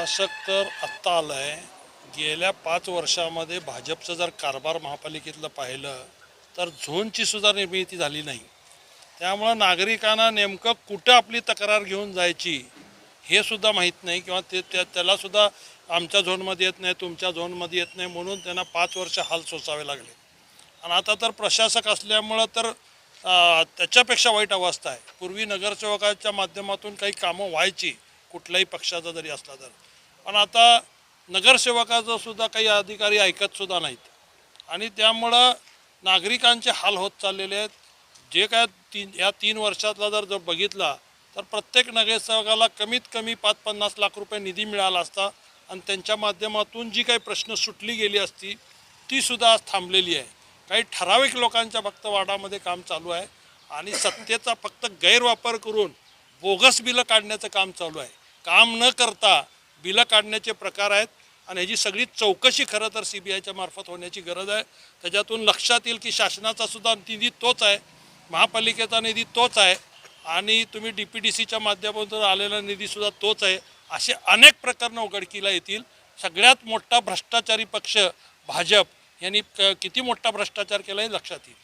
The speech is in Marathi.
शासक तर आत्ता आलं आहे गेल्या पाच वर्षामध्ये भाजपचं जर कारभार महापालिकेतलं पाहिलं तर झोनची सुद्धा निर्मिती झाली नाही. त्यामुळं नागरिकांना नेमकं कुठं आपली तक्रार घेऊन जायची हे सुद्धा माहीत नाही किंवा ते त्या त्यालासुद्धा आमच्या झोनमध्ये येत नाही तुमच्या झोनमध्ये येत नाही म्हणून त्यांना पाच वर्ष हाल सोसावे लागले. आणि आता तर प्रशासक असल्यामुळं तर त्याच्यापेक्षा वाईट अवस्था आहे. पूर्वी नगरसेवकाच्या माध्यमातून काही कामं व्हायची कुठल्याही पक्षाचा जरी असला तर. पण आता नगरसेवकाचं सुद्धा काही अधिकारी ऐकतसुद्धा नाहीत. आणि त्यामुळं नागरिकांचे हाल होत चाललेले आहेत. जे काय तीन या तीन वर्षातला जर जर बघितला तर प्रत्येक नगरसेवकाला कमीत कमी पाच पन्नास लाख रुपये निधी मिळाला असता आणि त्यांच्या माध्यमातून जी काही प्रश्न सुटली गेली असती ती सुद्धा आज थांबलेली आहे. काही ठराविक लोकांच्या फक्त वाडामध्ये काम चालू आहे आणि सत्तेचा फक्त गैरवापर करून बोगस बिलं काढण्याचं काम चालू आहे. काम न करता बिलं काढण्याचे प्रकार आहेत आणि ह्याची सगळी चौकशी खरं तर सी बी आयच्या मार्फत होण्याची गरज आहे. त्याच्यातून लक्षात येईल की शासनाचा सुद्धा निधी तोच आहे महापालिकेचा निधी तोच आहे आणि तुम्ही डी पी डी सीच्या माध्यमातून आलेला निधीसुद्धा तोच आहे. असे अनेक प्रकरणं उघडकीला येतील. सगळ्यात मोठा भ्रष्टाचारी पक्ष भाजप यांनी क- किती मोठा भ्रष्टाचार केला हे लक्षात येईल.